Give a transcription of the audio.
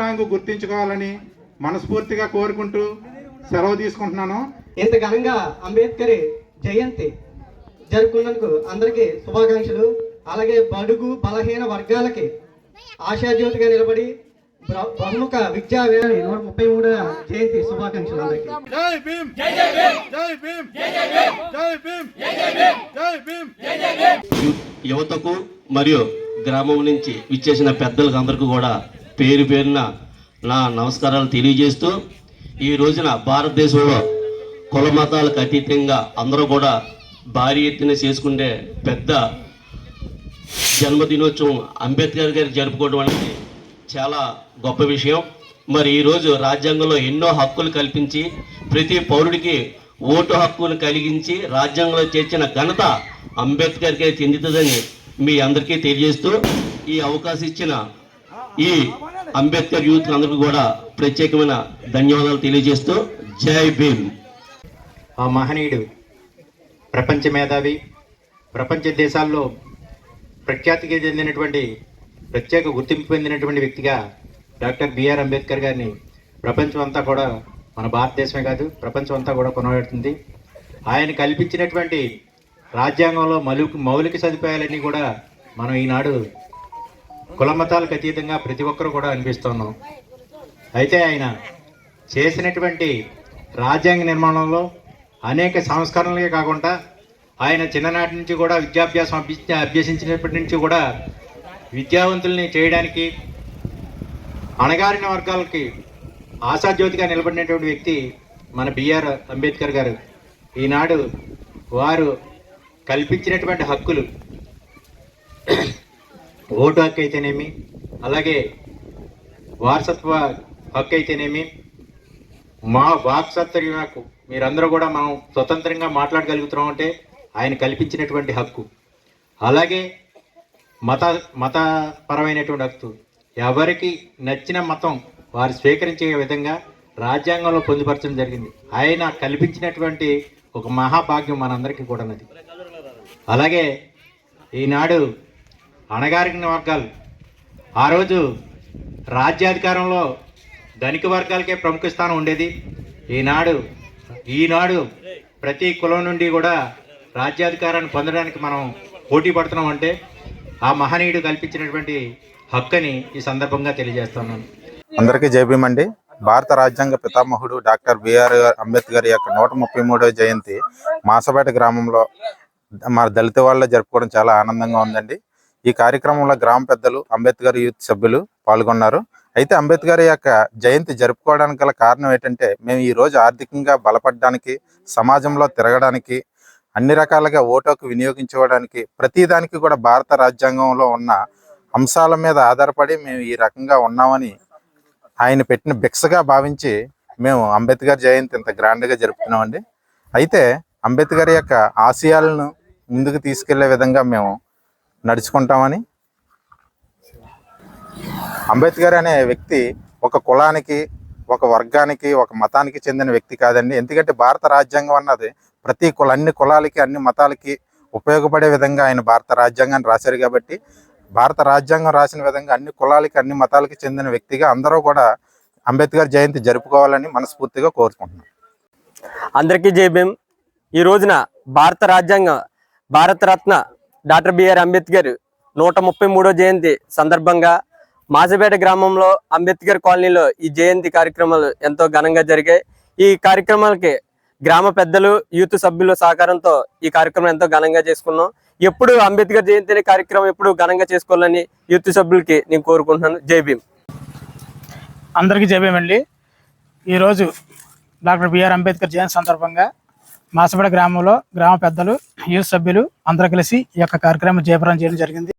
Life long గుర్తించుకోవాలని మనస్ఫూర్తిగా కోరుకుంటూ సెలవు తీసుకుంటున్నాను. ఇంత ఘనంగా అంబేద్కర్ జయంతి జరుపుకున్నందుకు అందరికీ శుభాకాంక్షలు. అలాగే బడుగు బలహీన వర్గాలకి ఆశాజ్యోతిగా నిలబడి బహుముఖ విద్యా వేళ నూట ముప్పై మూడవ జయంతి శుభాకాంక్షలు అందరికీ. జై భీమ్! జై జై భీమ్! జై భీమ్! జై జై భీమ్! జై భీమ్! జై భీమ్! జై భీమ్! యువతకు మరియు గ్రామం నుంచి విచ్చేసిన పెద్దలకు అందరికీ కూడా పేరు పేరున నా నమస్కారాలు తెలియజేస్తూ ఈ రోజున భారతదేశంలో కుల మతాలకు అతీతంగా అందరూ కూడా భారీ ఎత్తున చేసుకునే పెద్ద జన్మదినోత్సవం అంబేద్కర్ గారు జరుపుకోవడం అనేది చాలా గొప్ప విషయం. మరి ఈరోజు రాజ్యాంగంలో ఎన్నో హక్కులు కల్పించి ప్రతి పౌరుడికి ఓటు హక్కును కలిగించి రాజ్యాంగంలో చేర్చిన ఘనత అంబేద్కర్కే చెందుతుందని మీ అందరికీ తెలియజేస్తూ ఈ అవకాశం ఇచ్చిన ఈ అంబేద్కర్ యూత్ అందరికీ కూడా ప్రత్యేకమైన ధన్యవాదాలు తెలియజేస్తూ జై భీమ్. ఆ మహనీయుడు ప్రపంచ మేధావి ప్రపంచ దేశాల్లో ప్రఖ్యాతికి చెందినటువంటి ప్రత్యేక గుర్తింపు పొందినటువంటి వ్యక్తిగా డాక్టర్ బిఆర్ అంబేద్కర్ గారిని ప్రపంచం అంతా కూడా మన భారతదేశమే కాదు ప్రపంచం అంతా కూడా కొనబడుతుంది ఆయన కల్పించినటువంటి రాజ్యాంగంలో మౌలిక మౌలిక సదుపాయాలన్నీ కూడా మనం ఈనాడు కుల మతాలకు అతీతంగా ప్రతి ఒక్కరూ కూడా అనిపిస్తున్నాం అయితే ఆయన చేసినటువంటి రాజ్యాంగ నిర్మాణంలో అనేక సంస్కరణలే కాకుండా ఆయన చిన్ననాటి నుంచి కూడా విద్యాభ్యాసం అభ్య అభ్యసించినప్పటి నుంచి కూడా విద్యావంతుల్ని చేయడానికి అణగారిన వర్గాలకి ఆశాజ్యోతిగా నిలబడినటువంటి వ్యక్తి మన బిఆర్ అంబేద్కర్ గారు. ఈనాడు వారు కల్పించినటువంటి హక్కులు ఓటు హక్కు అయితేనేమి అలాగే వారసత్వ హక్కు అయితేనేమి మా వాక్సత్యం మీరందరూ కూడా మనం స్వతంత్రంగా మాట్లాడగలుగుతున్నాం అంటే ఆయన కల్పించినటువంటి హక్కు. అలాగే మత మతపరమైనటువంటి హక్కు. ఎవరికి నచ్చిన మతం వారు స్వీకరించే విధంగా రాజ్యాంగంలో పొందుపరచడం జరిగింది. ఆయన కల్పించినటువంటి ఒక మహాభాగ్యం మనందరికీ కూడా ఉన్నది అలాగే ఈనాడు అణగారిన వర్గాలు. ఆ రోజు రాజ్యాధికారంలో ధనిక వర్గాలకే ప్రముఖ స్థానం ఉండేది. ఈనాడు ఈనాడు ప్రతి కులం నుండి కూడా రాజ్యాధికారాన్ని పొందడానికి మనం పోటీ పడుతున్నాం అంటే ఆ మహనీయుడు కల్పించినటువంటి హక్కుని ఈ సందర్భంగా తెలియజేస్తున్నాను. అందరికీ జయభీమండి భారత రాజ్యాంగ పితామహుడు డాక్టర్ బిఆర్ అంబేద్కర్ యొక్క నూట ముప్పై మూడవ జయంతి మాసపేట గ్రామంలో మన దళిత వాళ్ళ జరుపుకోవడం చాలా ఆనందంగా ఉందండి. ఈ కార్యక్రమంలో గ్రామ పెద్దలు అంబేద్కర్ యూత్ సభ్యులు పాల్గొన్నారు. అయితే అంబేద్కర్ యొక్క జయంతి జరుపుకోవడానికి గల కారణం ఏంటంటే మేము ఈ రోజు ఆర్థికంగా బలపడడానికి సమాజంలో తిరగడానికి అన్ని రకాలుగా ఓటుకు వినియోగించుకోవడానికి ప్రతిదానికి కూడా భారత రాజ్యాంగంలో ఉన్న అంశాల మీద ఆధారపడి మేము ఈ రకంగా ఉన్నామని ఆయన పెట్టిన భిక్షగా భావించి మేము అంబేద్కర్ జయంతి ఇంత గ్రాండ్గా జరుపుతున్నామండి. అయితే అంబేద్కర్ యొక్క ఆశయాలను ముందుకు తీసుకెళ్ళే విధంగా మేము నడుచుకుంటామని. అంబేద్కర్ అనే వ్యక్తి ఒక కులానికి ఒక వర్గానికి ఒక మతానికి చెందిన వ్యక్తి కాదండి. ఎందుకంటే భారత రాజ్యాంగం అన్నది ప్రతి కుల అన్ని కులాలకి అన్ని మతాలకి ఉపయోగపడే విధంగా ఆయన భారత రాజ్యాంగాన్ని రాశారు కాబట్టి భారత రాజ్యాంగం రాసిన విధంగా అన్ని కులాలకి అన్ని మతాలకి చెందిన వ్యక్తిగా అందరూ కూడా అంబేద్కర్ జయంతి జరుపుకోవాలని మనస్ఫూర్తిగా కోరుకుంటున్నాం. అందరికీ జై భీమ్. ఈ రోజున భారత రాజ్యాంగం భారతరత్న డాక్టర్ బిఆర్ అంబేద్కర్ నూట ముప్పై మూడో జయంతి సందర్భంగా మాజపేట గ్రామంలో అంబేద్కర్ కాలనీలో ఈ జయంతి కార్యక్రమాలు ఎంతో ఘనంగా జరిగాయి. ఈ కార్యక్రమాలకి గ్రామ పెద్దలు యూత్ సభ్యుల సహకారంతో ఈ కార్యక్రమం ఎంతో ఘనంగా చేసుకున్నాం. ఎప్పుడు అంబేద్కర్ జయంతి అనే కార్యక్రమం ఎప్పుడు ఘనంగా చేసుకోవాలని యూత్ సభ్యులకి నేను కోరుకుంటున్నాను. జై భీమ్. అందరికీ అండి. ఈరోజు డాక్టర్ బిఆర్ అంబేద్కర్ జయంతి సందర్భంగా మాసపడ గ్రామంలో గ్రామ పెద్దలు యూత్ సభ్యులు అందరూ కలిసి ఈ యొక్క కార్యక్రమం జయప్రదం చేయడం జరిగింది.